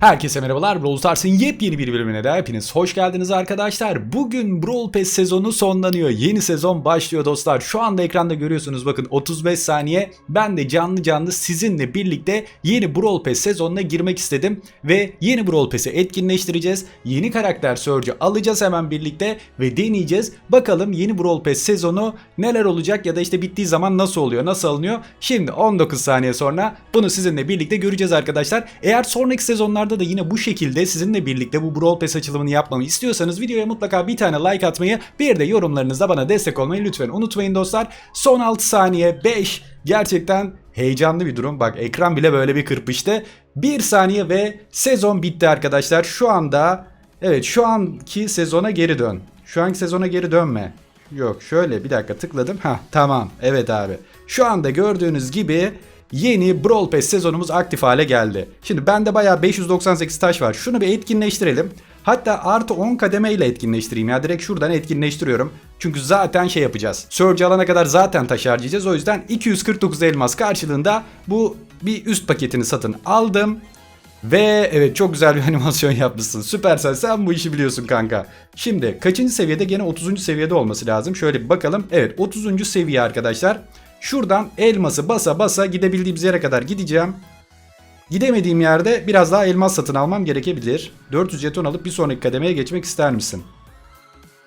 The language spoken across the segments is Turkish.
Herkese merhabalar. Brawl Stars'ın yepyeni bir bölümüne de hepiniz hoş geldiniz arkadaşlar. Bugün Brawl Pass sezonu sonlanıyor. Yeni sezon başlıyor dostlar. Şu anda ekranda görüyorsunuz bakın 35 saniye. Ben de canlı canlı sizinle birlikte yeni Brawl Pass sezonuna girmek istedim. Ve yeni Brawl Pass'i etkinleştireceğiz. Yeni karakter Surge'ü alacağız hemen birlikte ve deneyeceğiz. Bakalım yeni Brawl Pass sezonu neler olacak ya da işte bittiği zaman nasıl oluyor, nasıl alınıyor. Şimdi 19 saniye sonra bunu sizinle birlikte göreceğiz arkadaşlar. Eğer sonraki sezonlarda da yine bu şekilde sizinle birlikte bu Brawl Pass açılımını yapmamı istiyorsanız videoya mutlaka bir tane like atmayı bir de yorumlarınızda bana destek olmayı lütfen unutmayın dostlar. Son 6 saniye 5 gerçekten heyecanlı bir durum. Bak ekran bile böyle bir kırpıştı. 1 saniye ve sezon bitti arkadaşlar. Şu anda evet şu anki sezona geri dön. Şu anki sezona geri dönme. Yok şöyle bir dakika tıkladım. Ha tamam evet abi. Şu anda gördüğünüz gibi yeni Brawl Pass sezonumuz aktif hale geldi. Şimdi bende bayağı 598 taş var. Şunu bir etkinleştirelim. Hatta artı 10 kademe ile etkinleştireyim ya. Direkt şuradan etkinleştiriyorum. Çünkü zaten şey yapacağız. Surge alana kadar zaten taş harcayacağız. O yüzden 249 elmas karşılığında bu bir üst paketini satın aldım. Ve evet çok güzel bir animasyon yapmışsın. Süpersel sen bu işi biliyorsun kanka. Şimdi kaçıncı seviyede? Gene 30. seviyede olması lazım. Şöyle bir bakalım. Evet 30. seviye arkadaşlar. Şuradan elması basa basa gidebildiğimiz yere kadar gideceğim. Gidemediğim yerde biraz daha elmas satın almam gerekebilir. 400 jeton alıp bir sonraki kademeye geçmek ister misin?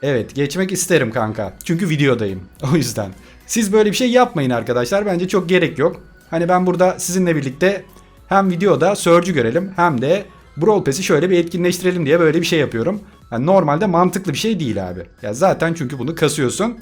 Evet geçmek isterim kanka. Çünkü videodayım. O yüzden. Siz böyle bir şey yapmayın arkadaşlar. Bence çok gerek yok. Hani ben burada sizinle birlikte hem videoda Surge'ü görelim hem de Brawl Pass'i şöyle bir etkinleştirelim diye böyle bir şey yapıyorum. Yani normalde mantıklı bir şey değil abi. Ya zaten çünkü bunu kasıyorsun.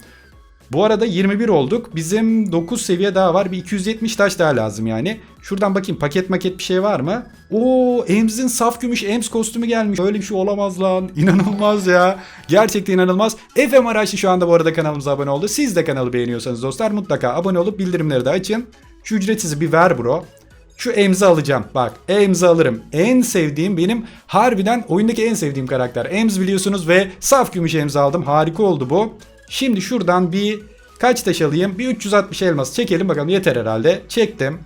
Bu arada 21 olduk. Bizim 9 seviye daha var. Bir 270 taş daha lazım yani. Şuradan bakayım paket maket bir şey var mı? Oo Ems'in saf gümüş Ems kostümü gelmiş. Böyle bir şey olamaz lan. İnanılmaz ya. Gerçekten inanılmaz. FM Araçlı şu anda bu arada kanalımıza abone oldu. Siz de kanalı beğeniyorsanız dostlar mutlaka abone olup bildirimleri de açın. Şu ücretsiz bir ver bro. Şu Ems'i alacağım. Bak Ems'i alırım. En sevdiğim benim harbiden oyundaki en sevdiğim karakter. Ems biliyorsunuz ve saf gümüş Ems'i aldım. Harika oldu bu. Şimdi şuradan bir kaç taş alayım? Bir 360 elmas çekelim bakalım yeter herhalde. Çektim.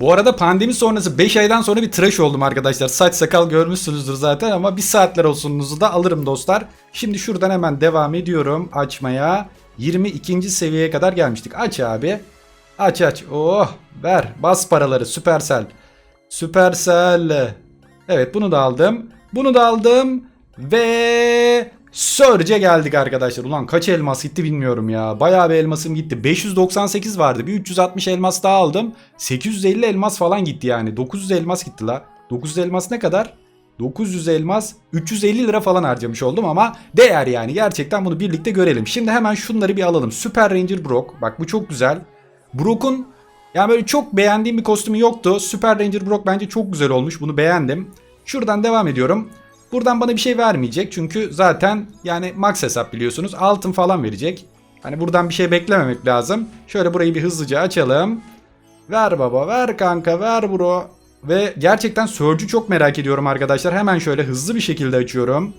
Bu arada pandemi sonrası 5 aydan sonra bir tıraş oldum arkadaşlar. Saç sakal görmüşsünüzdür zaten ama bir saatler olsunuzu da alırım dostlar. Şimdi şuradan hemen devam ediyorum açmaya. 22. seviyeye kadar gelmiştik. Aç abi. Aç aç. Oh ver. Bas paraları. Süpersel. Süpersel. Evet bunu da aldım. Bunu da aldım. Ve Surge'e geldik arkadaşlar. Ulan kaç elmas gitti bilmiyorum ya. Bayağı bir elmasım gitti. 598 vardı. Bir 360 elmas daha aldım. 850 elmas falan gitti yani. 900 elmas gitti la. 900 elmas ne kadar? 900 elmas 350 lira falan harcamış oldum ama değer yani. Gerçekten bunu birlikte görelim. Şimdi hemen şunları bir alalım. Super Ranger Brock. Bak bu çok güzel. Brock'un yani böyle çok beğendiğim bir kostümü yoktu. Super Ranger Brock bence çok güzel olmuş. Bunu beğendim. Şuradan devam ediyorum. Buradan bana bir şey vermeyecek. Çünkü zaten yani max hesap biliyorsunuz. Altın falan verecek. Hani buradan bir şey beklememek lazım. Şöyle burayı bir hızlıca açalım. Ver baba ver kanka ver bro. Ve gerçekten Surge'ü çok merak ediyorum arkadaşlar. Hemen şöyle hızlı bir şekilde açıyorum.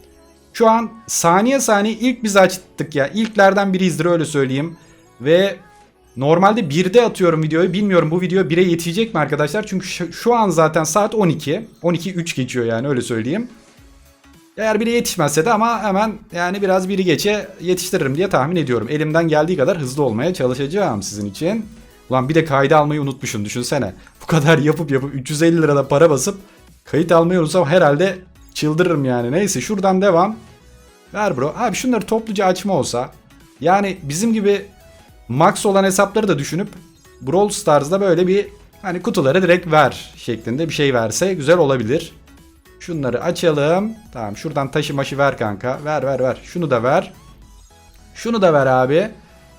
Şu an saniye saniye ilk biz açtık ya. İlklerden biriyizdir öyle söyleyeyim. Ve Normalde 1'de atıyorum videoyu. Bilmiyorum bu video 1'e yetecek mi arkadaşlar? Çünkü şu, an zaten saat 12. 12 3 geçiyor yani öyle söyleyeyim. Eğer biri yetişmezse de ama hemen yani biraz biri geçe yetiştiririm diye tahmin ediyorum. Elimden geldiği kadar hızlı olmaya çalışacağım sizin için. Ulan bir de kaydı almayı unutmuşum düşünsene. Bu kadar yapıp yapıp 350 lirada para basıp kayıt almayı unutsam herhalde çıldırırım yani. Neyse şuradan devam. Ver bro. Abi şunları topluca açma olsa. Yani bizim gibi max olan hesapları da düşünüp Brawl Stars'da böyle bir hani kutuları direkt ver şeklinde bir şey verse güzel olabilir. Şunları açalım. Tamam şuradan taşı maşı ver kanka. Ver ver ver. Şunu da ver. Şunu da ver abi.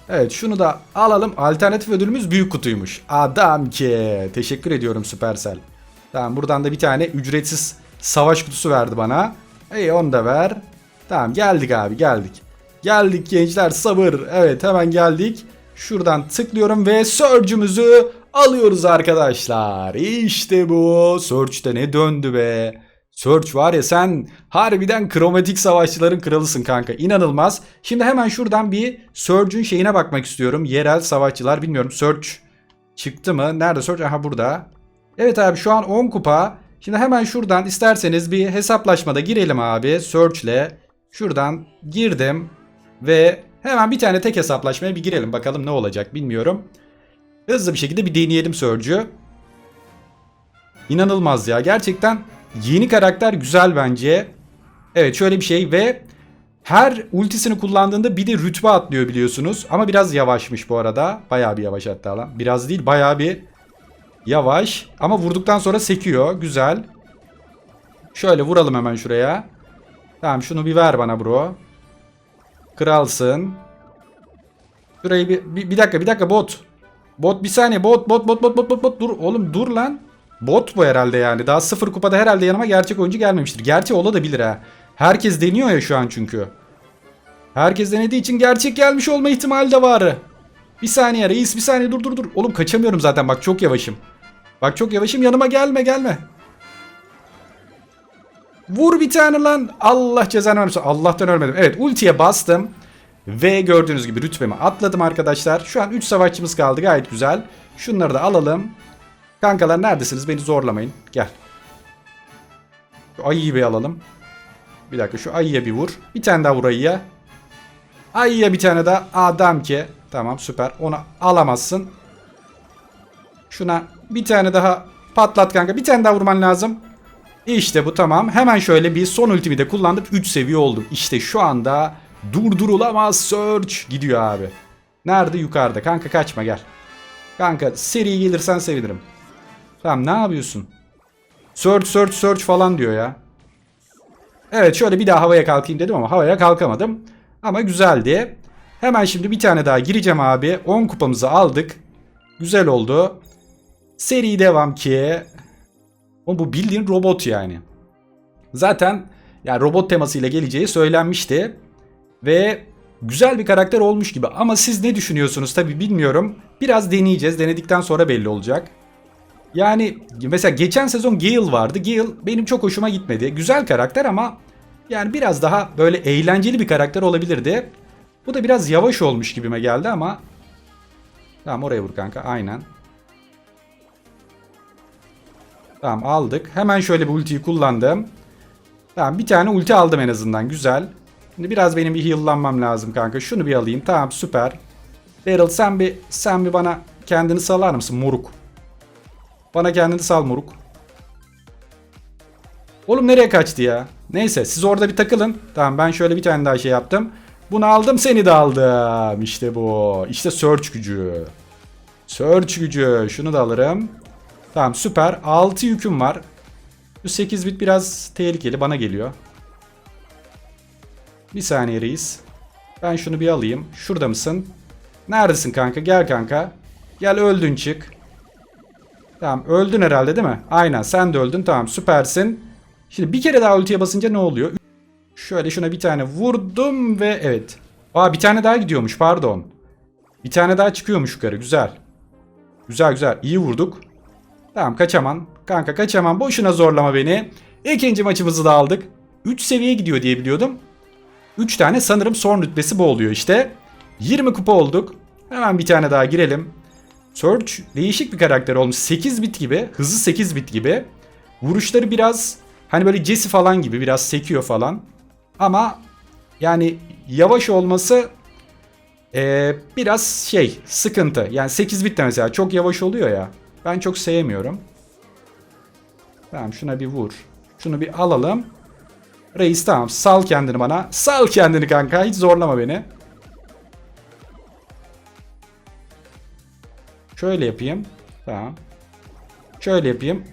Evet şunu da alalım. Alternatif ödülümüz büyük kutuymuş. Adam ki. Teşekkür ediyorum Supercell. Tamam buradan da bir tane ücretsiz savaş kutusu verdi bana. İyi onu da ver. Tamam geldik abi geldik. Geldik gençler sabır. Evet hemen geldik. Şuradan tıklıyorum ve Surge'ümüzü alıyoruz arkadaşlar. İşte bu. Surge de ne döndü be. Search var ya sen harbiden kromatik savaşçıların kralısın kanka. İnanılmaz. Şimdi hemen şuradan bir Surge'ün şeyine bakmak istiyorum. Yerel savaşçılar bilmiyorum. Search çıktı mı? Nerede Search? Aha burada. Evet abi şu an 10 kupa. Şimdi hemen şuradan isterseniz bir hesaplaşmada girelim abi. Search'le. Şuradan girdim. Ve hemen bir tane tek hesaplaşmaya bir girelim. Bakalım ne olacak bilmiyorum. Hızlı bir şekilde bir deneyelim Surge'ü. İnanılmaz ya. Gerçekten yeni karakter güzel bence. Evet şöyle bir şey ve her ultisini kullandığında bir de rütbe atlıyor biliyorsunuz. Ama biraz yavaşmış bu arada. Bayağı bir yavaş hatta lan. Biraz değil bayağı bir yavaş. Ama vurduktan sonra sekiyor. Güzel. Şöyle vuralım hemen şuraya. Tamam şunu bir ver bana bro. Kralsın. Şurayı bir, bir, bir dakika bir dakika bot. Bot bir saniye bot bot bot bot bot bot bot dur oğlum dur lan. Bot bu herhalde yani. Daha sıfır kupada herhalde yanıma gerçek oyuncu gelmemiştir. Gerçi olabilir ha. Herkes deniyor ya şu an çünkü. Herkes denediği için gerçek gelmiş olma ihtimali de var. Bir saniye reis bir saniye dur dur dur. Oğlum kaçamıyorum zaten bak çok yavaşım. Bak çok yavaşım yanıma gelme gelme. Vur bir tane lan. Allah cezanı vermesin. Allah'tan ölmedim. Evet ultiye bastım. Ve gördüğünüz gibi rütbemi atladım arkadaşlar. Şu an 3 savaşçımız kaldı gayet güzel. Şunları da alalım. Kankalar neredesiniz? Beni zorlamayın. Gel. Şu ayıyı bir alalım. Bir dakika şu ayıya bir vur. Bir tane daha vur ayıya. Ayıya bir tane daha. Adam ki. Tamam süper. Onu alamazsın. Şuna bir tane daha patlat kanka. Bir tane daha vurman lazım. İşte bu tamam. Hemen şöyle bir son ultimi de kullandık. 3 seviye oldum. İşte şu anda durdurulamaz search gidiyor abi. Nerede? Yukarıda. Kanka kaçma gel. Kanka seri gelirsen sevinirim. Tamam ne yapıyorsun? Search search search falan diyor ya. Evet şöyle bir daha havaya kalkayım dedim ama havaya kalkamadım. Ama güzeldi. Hemen şimdi bir tane daha gireceğim abi. 10 kupamızı aldık. Güzel oldu. Seri devam ki. O bu bildiğin robot yani. Zaten yani robot temasıyla geleceği söylenmişti. Ve güzel bir karakter olmuş gibi. Ama siz ne düşünüyorsunuz tabi bilmiyorum. Biraz deneyeceğiz. Denedikten sonra belli olacak. Yani mesela geçen sezon Gale vardı. Gale benim çok hoşuma gitmedi. Güzel karakter ama yani biraz daha böyle eğlenceli bir karakter olabilirdi. Bu da biraz yavaş olmuş gibime geldi ama Tamam oraya vur kanka aynen. Tamam aldık. Hemen şöyle bir ultiyi kullandım. Tamam bir tane ulti aldım en azından güzel. Şimdi biraz benim bir heal'lanmam lazım kanka. Şunu bir alayım. Tamam süper. Daryl sen bir sen bir bana kendini salar mısın moruk? Bana kendini sal moruk. Oğlum nereye kaçtı ya? Neyse siz orada bir takılın. Tamam ben şöyle bir tane daha şey yaptım. Bunu aldım seni de aldım. İşte bu. İşte search gücü. Search gücü. Şunu da alırım. Tamam süper. 6 yüküm var. Bu 8 bit biraz tehlikeli bana geliyor. Bir saniye reis. Ben şunu bir alayım. Şurada mısın? Neredesin kanka? Gel kanka. Gel öldün çık. Tamam öldün herhalde değil mi? Aynen sen de öldün. Tamam süpersin. Şimdi bir kere daha ultiye basınca ne oluyor? Şöyle şuna bir tane vurdum ve evet. Aa bir tane daha gidiyormuş pardon. Bir tane daha çıkıyormuş yukarı güzel. Güzel güzel iyi vurduk. Tamam kaçamam. Kanka kaçamam. Boşuna zorlama beni. İkinci maçımızı da aldık. 3 seviye gidiyor diye biliyordum. 3 tane sanırım son rütbesi bu oluyor işte. 20 kupa olduk. Hemen bir tane daha girelim. Search değişik bir karakter olmuş. 8 bit gibi. Hızı 8 bit gibi. Vuruşları biraz hani böyle Jesse falan gibi biraz sekiyor falan. Ama yani yavaş olması ee, biraz şey sıkıntı. Yani 8 bit de mesela çok yavaş oluyor ya. Ben çok sevmiyorum. Tamam şuna bir vur. Şunu bir alalım. Reis tamam sal kendini bana. Sal kendini kanka hiç zorlama beni. Şöyle yapayım. Tamam. Şöyle yapayım.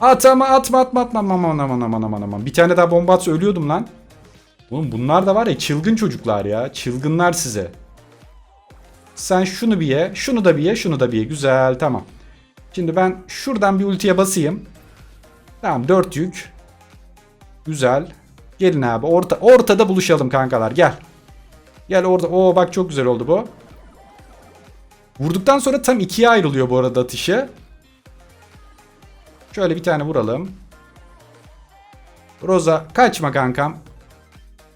At ama atma atma atma aman aman aman aman aman aman. Bir tane daha bomba atsa ölüyordum lan. Oğlum bunlar da var ya çılgın çocuklar ya. Çılgınlar size. Sen şunu bir ye. Şunu da bir ye. Şunu da bir ye. Güzel tamam. Şimdi ben şuradan bir ultiye basayım. Tamam 4 yük. Güzel. Gelin abi orta ortada buluşalım kankalar gel. Gel orada. Oo bak çok güzel oldu bu. Vurduktan sonra tam ikiye ayrılıyor bu arada atışı. Şöyle bir tane vuralım. Roza kaçma kankam.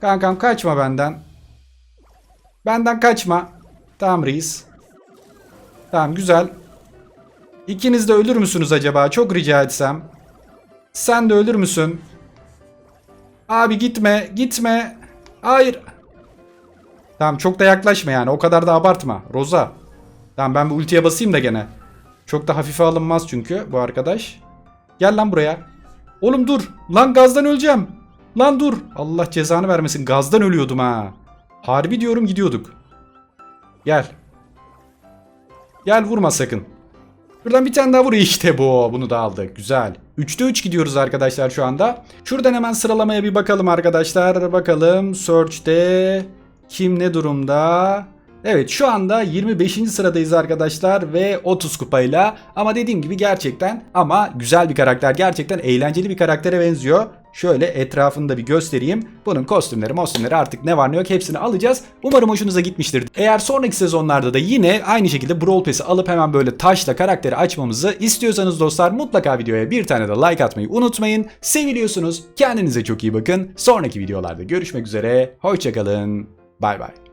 Kankam kaçma benden. Benden kaçma. Tamam reis. Tamam güzel. İkiniz de ölür müsünüz acaba? Çok rica etsem. Sen de ölür müsün? Abi gitme, gitme. Hayır. Tamam çok da yaklaşma yani. O kadar da abartma. Roza. Tamam ben bir ultiye basayım da gene. Çok da hafife alınmaz çünkü bu arkadaş. Gel lan buraya. Oğlum dur. Lan gazdan öleceğim. Lan dur. Allah cezanı vermesin. Gazdan ölüyordum ha. Harbi diyorum gidiyorduk. Gel. Gel vurma sakın. Buradan bir tane daha vur işte bu. Bunu da aldık. Güzel. 3'te 3 gidiyoruz arkadaşlar şu anda. Şuradan hemen sıralamaya bir bakalım arkadaşlar. Bakalım Search'te kim ne durumda? Evet şu anda 25. sıradayız arkadaşlar ve 30 kupayla ama dediğim gibi gerçekten ama güzel bir karakter gerçekten eğlenceli bir karaktere benziyor. Şöyle etrafını da bir göstereyim. Bunun kostümleri, mostümleri artık ne var ne yok hepsini alacağız. Umarım hoşunuza gitmiştir. Eğer sonraki sezonlarda da yine aynı şekilde Brawl Pass'i alıp hemen böyle taşla karakteri açmamızı istiyorsanız dostlar mutlaka videoya bir tane de like atmayı unutmayın. Seviliyorsunuz. Kendinize çok iyi bakın. Sonraki videolarda görüşmek üzere. Hoşçakalın. Bay bay.